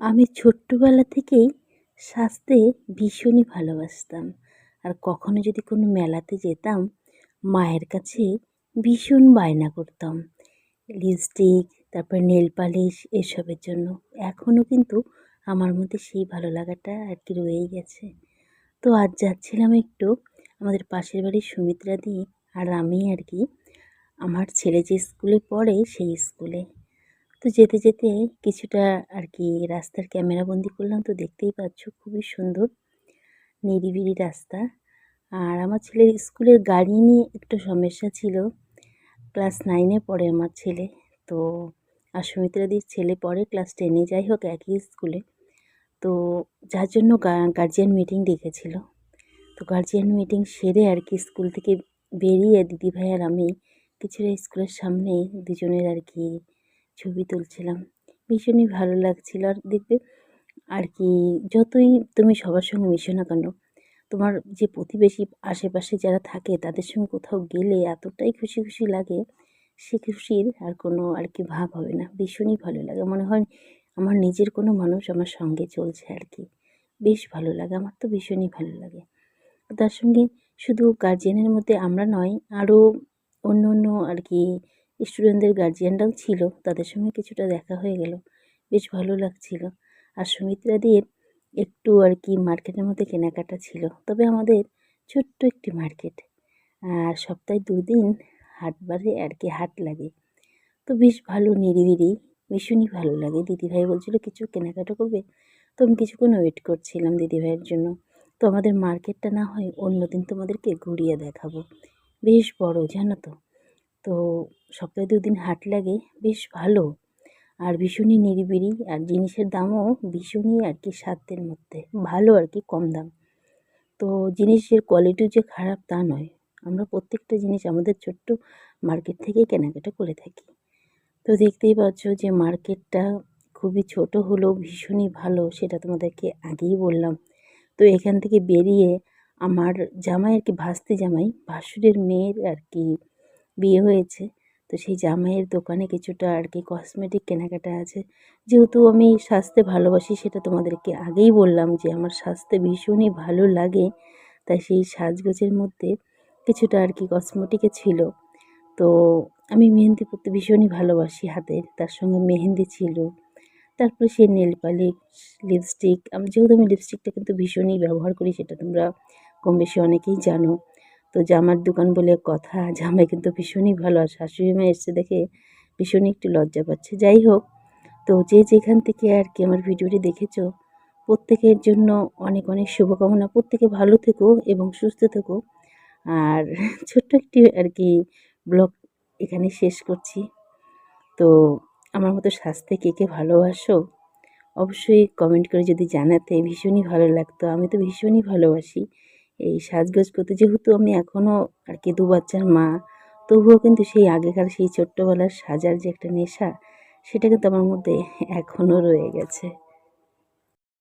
আমি ছোট্টবেলা থেকেই সাজতে ভীষণই ভালোবাসতাম। আর কখনো যদি কোনো মেলাতে যেতাম, মায়ের কাছে ভীষণ বায়না করতাম। লিপস্টিক, তারপর নেল পালিশ এসবের জন্য। এখনও কিন্তু আমার মধ্যে সেই ভালো লাগাটা আর কি রয়েই গেছে। তো আজ যাচ্ছিলাম একটু আমাদের পাশের বাড়ির সুমিত্রা দি আর আমি আর কি, আমার ছেলে যে স্কুলে পড়ে সেই স্কুলে। তো যেতে যেতে কিছুটা আর কি রাস্তার ক্যামেরা বন্দি করলাম। তো দেখতেই পাচ্ছ খুবই সুন্দর, নিরিবিলি রাস্তা। আর আমার ছেলের স্কুলের গাড়ি নিয়ে একটু সমস্যা ছিল। ক্লাস নাইনে পড়ে আমার ছেলে। তো আর সুমিত্রাদির ছেলে পড়ে ক্লাস টেনে যাই হোক, একই স্কুলে। তো যার জন্য গার্জিয়ান মিটিং ডেকেছিল। তো গার্জিয়ান মিটিং সেরে আর কি স্কুল থেকে বেরিয়ে দিদিভাই আর আমি কিছুটা স্কুলের সামনে দুজনের আর কি ছবি তুলছিলাম। ভীষণই ভালো লাগছিল আর দেখবে আর কি, যতই তুমি সবার সঙ্গে মিশো না কেন, তোমার যে প্রতিবেশী আশেপাশে যারা থাকে, তাদের সঙ্গে কোথাও গেলে এতটাই খুশি খুশি লাগে, সে খুশির আর কোনো আর কি ভাব হবে না। ভীষণই ভালো লাগে। মনে হয় আমার নিজের কোনো মানুষ আমার সঙ্গে চলছে আর কি। বেশ ভালো লাগে। আমার তো ভীষণই ভালো লাগে। তার সঙ্গে শুধু গার্জিয়ানের মধ্যে আমরা নয় আরও অন্য অন্য আর কি স্টুডেন্টদের গার্জিয়ানরাও ছিল, তাদের সঙ্গে কিছুটা দেখা হয়ে গেল। বেশ ভালো লাগছিল। আর সুমিত্রাদের একটু আর কি মার্কেটের মধ্যে কেনাকাটা ছিল। তবে আমাদের ছোট্ট একটি মার্কেট। আর সপ্তাহে দুদিন হাটবারে আর কি হাট লাগে। তো বেশ ভালো, নিরিবিলি, ভীষণই ভালো লাগে। দিদিভাই বলছিল, কিছু কেনাকাটা করবে? তো আমি কিছুক্ষণ ওয়েট করছিলাম দিদিভাইয়ের জন্য। তো আমাদের মার্কেটটা না হয় অন্য দিন তোমাদেরকে ঘুরিয়ে দেখাবো। বেশ বড়, জানো তো? তো সপ্তাহে দুদিন হাট লাগে, বেশ ভালো। আর ভীষণই নিরিবিলি, আর জিনিসের দামও ভীষণই আর কি সাধ্যের মধ্যে, ভালো আর কি কম দাম। তো জিনিসের কোয়ালিটিও যে খারাপ তা নয়। আমরা প্রত্যেকটা জিনিস আমাদের ছোট্ট মার্কেট থেকেই কেনাকাটা করে থাকি। তো দেখতেই পাচ্ছ যে মার্কেটটা খুবই ছোট হলেও ভীষণই ভালো, সেটা তোমাদেরকে আগেই বললাম। তো এখান থেকে বেরিয়ে আমার জামাই আর কি ভাসতে জামাই, ভাসুরের মেয়ের আর কি বিয়ে হয়েছে। তো সেই জামাইয়ের দোকানে কিছুটা আর কি কসমেটিক কেনাকাটা আছে। যেহেতু আমি স্বাস্থ্যে ভালোবাসি, সেটা তোমাদেরকে আগেই বললাম যে আমার স্বাস্থ্যে ভীষণই ভালো লাগে। তাই সেই সাজগোজের মধ্যে কিছুটা আর কি কসমেটিকে ছিল। তো আমি মেহেন্দি পরতে ভীষণই ভালোবাসি হাতের তার সঙ্গে মেহেন্দি ছিল। তারপরে সেই নেল পালিশ লিপস্টিক আমি, যেহেতু আমি লিপস্টিকটা কিন্তু ভীষণই ব্যবহার করি, সেটা তোমরা কম বেশি অনেকেই জানো। তো জামার দোকান বলে কথা, জামাই কিন্তু ভীষণই ভালো আর শাশুড়ি মা এসছে দেখে ভীষণই একটু লজ্জা পাচ্ছে। যাই হোক, তো যে যেখান থেকে আর কি আমার ভিডিওটি দেখেছ, প্রত্যেকের জন্য অনেক অনেক শুভকামনা। প্রত্যেকে ভালো থেকো এবং সুস্থ থেকো। আর ছোট্ট একটি আর কি ব্লগ এখানে শেষ করছি। তো আমার মতো স্বাস্থ্যে কে কে ভালোবাসো, অবশ্যই কমেন্ট করে যদি জানাতে ভীষণই ভালো লাগতো। আমি তো ভীষণই ভালোবাসি। এই সাজগোজ করতে যেহেতু আমি এখনও আর কি দু বাচ্চার মা, তবুও কিন্তু সেই আগেকার সেই ছোট্টবেলার সাজার যে একটা নেশা, সেটা কিন্তু আমার মধ্যে এখনও রয়ে গেছে।